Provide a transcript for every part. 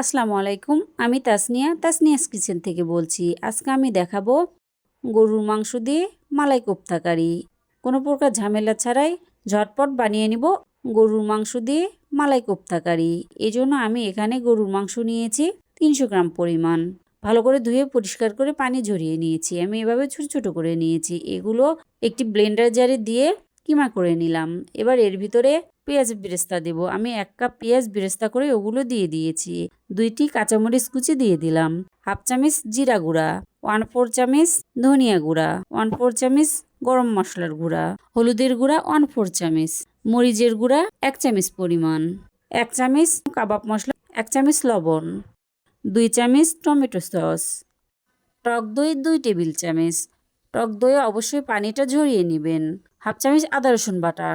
আসসালামু আলাইকুম, আমি তাসনিয়া তাসনিয়াস কিচেন থেকে বলছি। আজকে আমি দেখাবো গরুর মাংস দিয়ে মালাই কোপ্তা কারি কোনো প্রকার ঝামেলা ছাড়াই ঝটপট বানিয়ে নিব গরুর মাংস দিয়ে মালাই কোপ্তা কারি এই জন্য আমি এখানে গরুর মাংস নিয়েছি তিনশো গ্রাম পরিমাণ। ভালো করে ধুয়ে পরিষ্কার করে পানি ঝরিয়ে নিয়েছি। আমি এভাবে ছোট ছোট করে নিয়েছি। এগুলো একটি ব্লেন্ডার জারে দিয়ে কিমা করে নিলাম। এবার এর ভিতরে পেঁয়াজ বেরেস্তা দেব। আমি এক কাপ পেঁয়াজ বেরেস্তা করে ওগুলো দিয়ে দিয়েছি। দুইটি কাঁচামরিচ কুচি দিয়ে দিলাম। হাফ চামচ জিরা গুঁড়া ওয়ান ফোর চামচ ধনিয়া গুঁড়া ওয়ান ফোর চামচ গরম মশলার গুঁড়া, হলুদের গুঁড়া ওয়ান ফোর চামচ মরিচের গুঁড়া, এক চামচ পরিমাণ, এক চামচ কাবাব মশলা, এক চামচ লবণ, দুই চামচ টমেটো সস, টক দই দুই টেবিল চামচ। টক দই অবশ্যই পানিটা ঝরিয়ে নেবেন। হাফ চামচ আদা রসুন বাটা।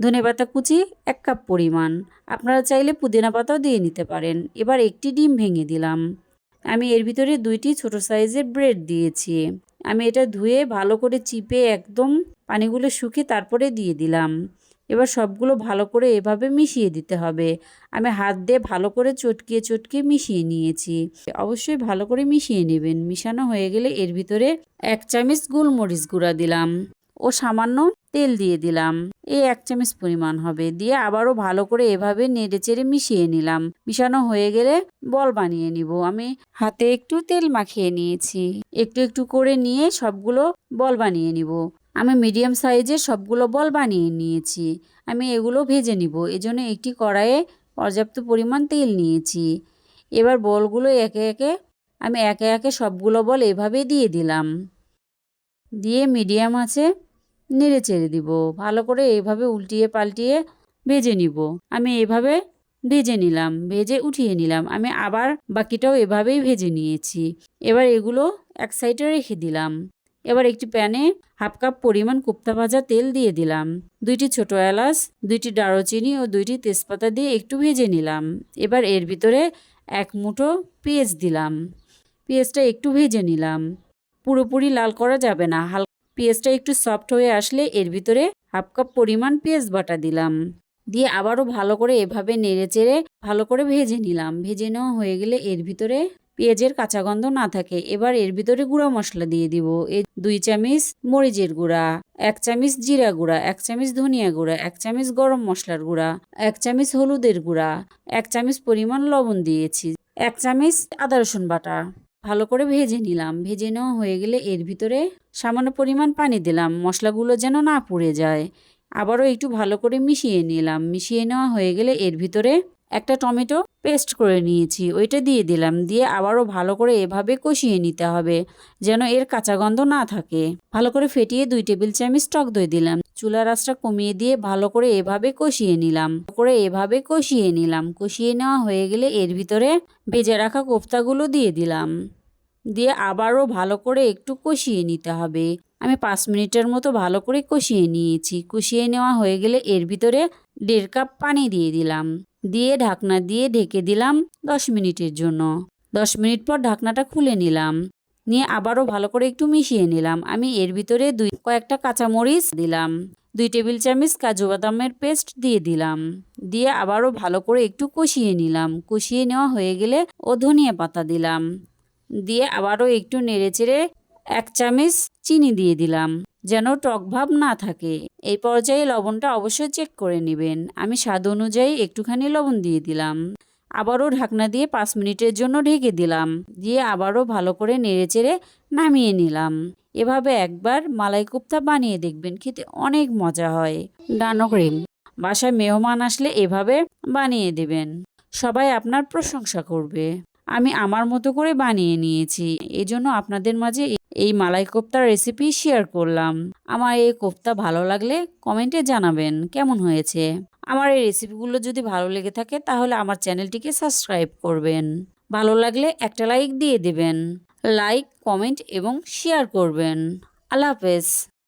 ধনে পাতা কুচি এক কাপ পরিমাণ। আপনারা চাইলে পুদিনা পাতাও দিয়ে নিতে পারেন। এবার একটি ডিম ভেঙে দিলাম। আমি এর ভিতরে দুইটি ছোট সাইজের ব্রেড দিয়েছি। আমি এটা ধুয়ে ভালো করে চিপে একদম পানিগুলো শুকিয়ে তারপরে দিয়ে দিলাম। এবার সবগুলো ভালো করে এভাবে মিশিয়ে দিতে হবে। আমি হাত দিয়ে ভালো করে চটকিয়ে চটকিয়ে মিশিয়ে নিয়েছি। অবশ্যই ভালো করে মিশিয়ে নেবেন। মিশানো হয়ে গেলে এর ভিতরে এক চামচ গোলমরিচ গুঁড়া দিলাম। ও সামান্য তেল দিয়ে দিলাম। এই এক চামচ পরিমাণ হবে। দিয়ে আবারও ভালো করে এভাবে নেড়ে চেড়ে মিশিয়ে নিলাম। মিশানো হয়ে গেলে বল বানিয়ে নিব। আমি হাতে একটু তেল মাখিয়ে নিয়েছি। একটু একটু করে নিয়ে সবগুলো বল বানিয়ে নিব। আমি মিডিয়াম সাইজের সবগুলো বল বানিয়ে নিয়েছি। আমি এগুলো ভেজে নিব। এজন্য একটি কড়াইয়ে পর্যাপ্ত পরিমাণ তেল নিয়েছি। এবার বলগুলো একে একে আমি একে একে সবগুলো বল এভাবে দিয়ে দিলাম। দিয়ে মিডিয়াম আছে নেড়ে চেড়ে দিব। ভালো করে এভাবে উল্টিয়ে পাল্টিয়ে ভেজে নিব। আমি এভাবে ভেজে নিলাম, ভেজে উঠিয়ে নিলাম। আমি আবার বাকিটাও এভাবেই ভেজে নিয়েছি। এবার এগুলো এক সাইডে রেখে দিলাম। এবার একটি প্যানে হাফ কাপ পরিমাণ কুপ্তা ভাজা তেল দিয়ে দিলাম। দুইটি ছোট এলাচ, দুইটি দারুচিনি ও দুইটি তেজপাতা দিয়ে একটু ভেজে নিলাম। এবার এর ভিতরে এক মুঠো পেঁয়াজ দিলাম। পেঁয়াজটা একটু ভেজে নিলাম। পুরোপুরি লাল করা যাবে না, হালকা পেঁয়াজটা একটু সফট হয়ে আসলে এর ভিতরে হাফ কাপ পরিমাণ পেঁয়াজ বাটা দিলাম। দিয়ে আবারও ভালো করে এভাবে নেড়ে চেড়ে ভালো করে ভেজে নিলাম। ভেজে নেওয়া হয়ে গেলে এর ভিতরে পেঁয়াজের কাঁচা গন্ধ না থাকে। এবার এর ভিতরে গুঁড়া মশলা দিয়ে দিব। এ দুই চামচ মরিচের গুঁড়া, এক চামচ জিরা গুঁড়া, এক চামচ ধনিয়া গুঁড়া, এক চামচ গরম মশলার গুঁড়া, এক চামচ হলুদের গুঁড়া, এক চামচ পরিমাণ লবণ দিয়েছি, এক চামচ আদা রসুন বাটা। ভালো করে ভেজে নিলাম। ভেজে নেওয়া হয়ে গেলে এর ভিতরে সামান্য পরিমাণ পানি দিলাম। মশলাগুলো যেন না পুড়ে যায়। আবারও একটু ভালো করে মিশিয়ে নিলাম। মিশিয়ে নেওয়া হয়ে গেলে এর ভিতরে একটা টমেটো পেস্ট করে নিয়েছি, ওইটা দিয়ে দিলাম। দিয়ে আবারও ভালো করে এভাবে কষিয়ে নিতে হবে যেন এর কাঁচা গন্ধ না থাকে। ভালো করে ফেটিয়ে দুই টেবিল চামচ টক দই দিলাম। চুলার আঁচটা কমিয়ে দিয়ে ভালো করে এভাবে কষিয়ে নিলাম। করে এভাবে কষিয়ে নিলাম। কষিয়ে নেওয়া হয়ে গেলে এর ভিতরে ভেজে রাখা কোফতাগুলো দিয়ে দিলাম। দিয়ে আবারও ভালো করে একটু কষিয়ে নিতে হবে। আমি পাঁচ মিনিটের মতো ভালো করে কষিয়ে নিয়েছি। কষিয়ে নেওয়া হয়ে গেলে এর ভিতরে দেড় কাপ পানি দিয়ে দিলাম। দিয়ে ঢাকনা দিয়ে ঢেকে দিলাম দশ মিনিটের জন্য। দশ মিনিট পর ঢাকনাটা খুলে নিলাম। নিয়ে আবারও ভালো করে একটু মিশিয়ে নিলাম। আমি এর ভিতরে দুই, কয়েকটা কাঁচামরিচ দিলাম। দুই টেবিল চামচ কাজু বাদামের পেস্ট দিয়ে দিলাম। দিয়ে আবারও ভালো করে একটু কষিয়ে নিলাম। কষিয়ে নেওয়া হয়ে গেলে ও ধনিয়া পাতা দিলাম। দিয়ে আবারও একটু নেড়ে চেড়ে এক চামচ চিনি দিয়ে দিলাম। যেন টক ভাব না থাকে। এই পর্যায়ে লবণটা অবশ্যই চেক করে নেবেন। আমি স্বাদ অনুযায়ী একটুখানি লবণ দিয়ে দিলাম। আবারও ঢাকনা দিয়ে পাঁচ মিনিটের জন্য ঢেকে দিলাম। দিয়ে আবারও ভালো করে নেড়েচেড়ে নামিয়ে নিলাম। এভাবে একবার মালাই কোপ্তা বানিয়ে দেখবেন, খেতে অনেক মজা হয়। Dano cream. বাসায় মেহমান আসলে এভাবে বানিয়ে দেবেন। সবাই আপনার প্রশংসা করবে। আমি আমার মতো করে বানিয়ে নিয়েছি। এজন্য আপনাদের মাঝে এই মালাই কোপ্তার রেসিপি শেয়ার করলাম। আমার এই কোপ্তা ভালো লাগলে কমেন্টে জানাবেন, কেমন হয়েছে? আমার এই রেসিপিগুলো যদি ভালো লেগে থাকে, তাহলে আমার চ্যানেলটিকে সাবস্ক্রাইব করবেন। ভালো লাগলে একটা লাইক দিয়ে দেবেন। লাইক কমেন্ট এবং শেয়ার করবেন। আল্লাহ হাফেজ।